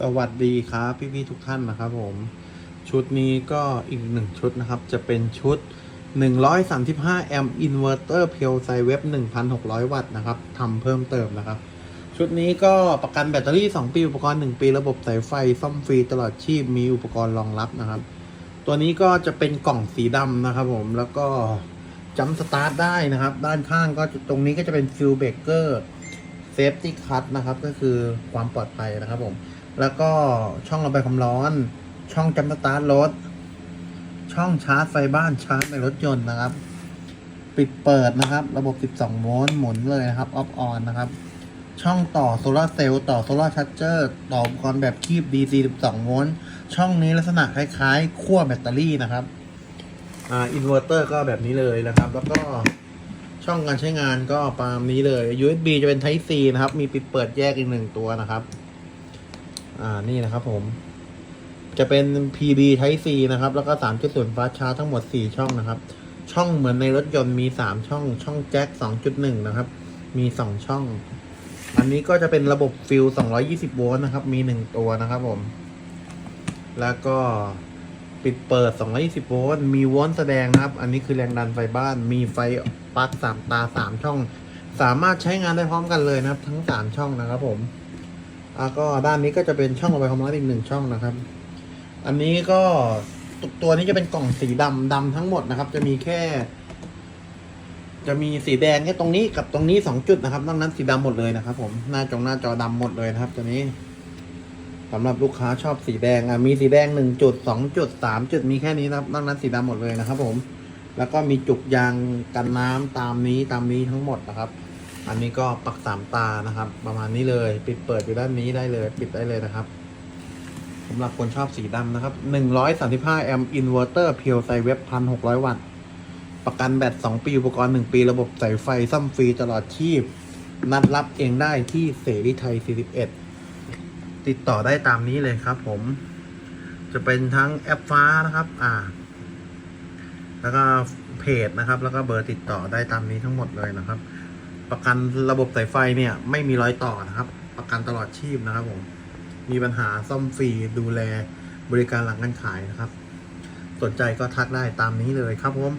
สวัสดีครับ พี่ๆทุกท่านนะครับผม ชุดนี้ก็อีกหนึ่งชุดนะครับ จะเป็นชุด 135แอมป์อินเวอร์เตอร์เพียวไซเว็บ1,600 วัตต์นะครับทำเพิ่มเติมนะครับ ชุดนี้ก็ประกันแบตเตอรี่ 2 ปี อุปกรณ์ 1 ปี ระบบสายไฟ ซ่อมฟรีตลอดชีพมีอุปกรณ์รองรับนะครับ ตัวนี้ก็จะเป็นกล่องสีดำนะครับผมแล้วก็จัมสตาร์ทได้นะครับ ด้านข้างก็ตรงนี้ก็จะเป็นฟิลเบเกอร์ เซฟตี้คัตนะครับก็คือความปลอดภัยนะครับผม แล้วก็ช่องระบายความร้อน ช่องจัมสตาร์ทรถ ช่องชาร์จไฟบ้านชาร์จในรถยนต์นะครับ ปิดเปิดนะครับ ระบบ 12 โวลต์หมุนเลยนะครับออฟออนนะครับ ช่องต่อโซลาร์เซลล์ต่อโซลาร์ชาร์จเจอร์ต่ออุปกรณ์แบบคีบ DC 12 โวลต์ช่องนี้ลักษณะคล้ายๆขั้วแบตเตอรี่นะครับ อ่าอินเวอร์เตอร์ก็แบบนี้เลยนะครับ แล้วก็ ช่องการใช้งานก็ประมาณนี้เลย USB จะเป็น Type C นะครับ มีปิดเปิดแยกอีกหนึ่งตัวนะครับ อ่า นี่นะครับผม จะเป็น PB Type C นะครับ แล้วก็3.0ฟ้าชาร์ทั้งหมด 4 ช่องนะครับ ช่องเหมือนในรถยนต์มี 3 ช่อง ช่องแจ็ค 2.1 นะครับ มี 2 ช่อง อันนี้ก็จะเป็นระบบฟิล220 โวลต์นะครับ มี 1 ตัวนะครับผม แล้วก็ ปิดเปิด 220 โวลต์ มีโวลต์แสดงนะครับ อันนี้คือแรงดันไฟบ้าน มีไฟปลั๊ก3 ตา 3 ช่อง สามารถใช้งานได้พร้อมกันเลยนะครับ ทั้ง 3 ช่องนะครับผมแล้วก็ด้านนี้ก็จะเป็นช่องระบายความร้อนอีกหนึ่งช่องนะครับ อันนี้ก็ตตัวนี้จะเป็นกล่องสีดำดำทั้งหมดนะครับ จะมีแค่ จะมีสีแดงแค่ตรงนี้กับตรงนี้สองจุดนะครับนอกนั้นสีดำหมดเลยนะครับ ผมหน้าจงหน้าจอดำหมดเลยนะครับ ตัวนี้ สำหรับลูกค้าชอบสีแดงอะมีสีแดงหนึ่งจุดสองจุดสามจุดมีแค่นี้นะครับนอกนั้นสีดำหมดเลยนะครับ ผม แล้วก็มีจุกยางกันน้ำตามนี้ตามนี้ทั้งหมดนะครับ อันนี้ก็ปักสามตานะครับ ประมาณนี้เลย ปิดเปิดอยู่ด้านนี้ได้เลย ปิดได้เลยนะครับสำหรับคนชอบสีดำนะครับ135แอมป์อินเวอร์เตอร์เพียวไซเว็บ1,600วัตต์ประกันแบต2ปีอุปกรณ์1ปีระบบสายไฟซ่อมฟรีตลอดชีพ นัดรับเองได้ที่เสรีไทย 41 ติดต่อได้ตามนี้เลยครับ ผม จะเป็นทั้งแอปฟ้านะครับ อ่า แล้วก็เพจนะครับ แล้วก็เบอร์ติดต่อได้ตามนี้ทั้งหมดเลยนะครับ ประกันระบบสายไฟเนี่ย ไม่มีรอยต่อนะครับ ประกันตลอดชีพนะครับ ผม มีปัญหาซ่อมฟรีดูแลบริการหลังการขายนะครับ สนใจก็ทักได้ตามนี้เลยครับผม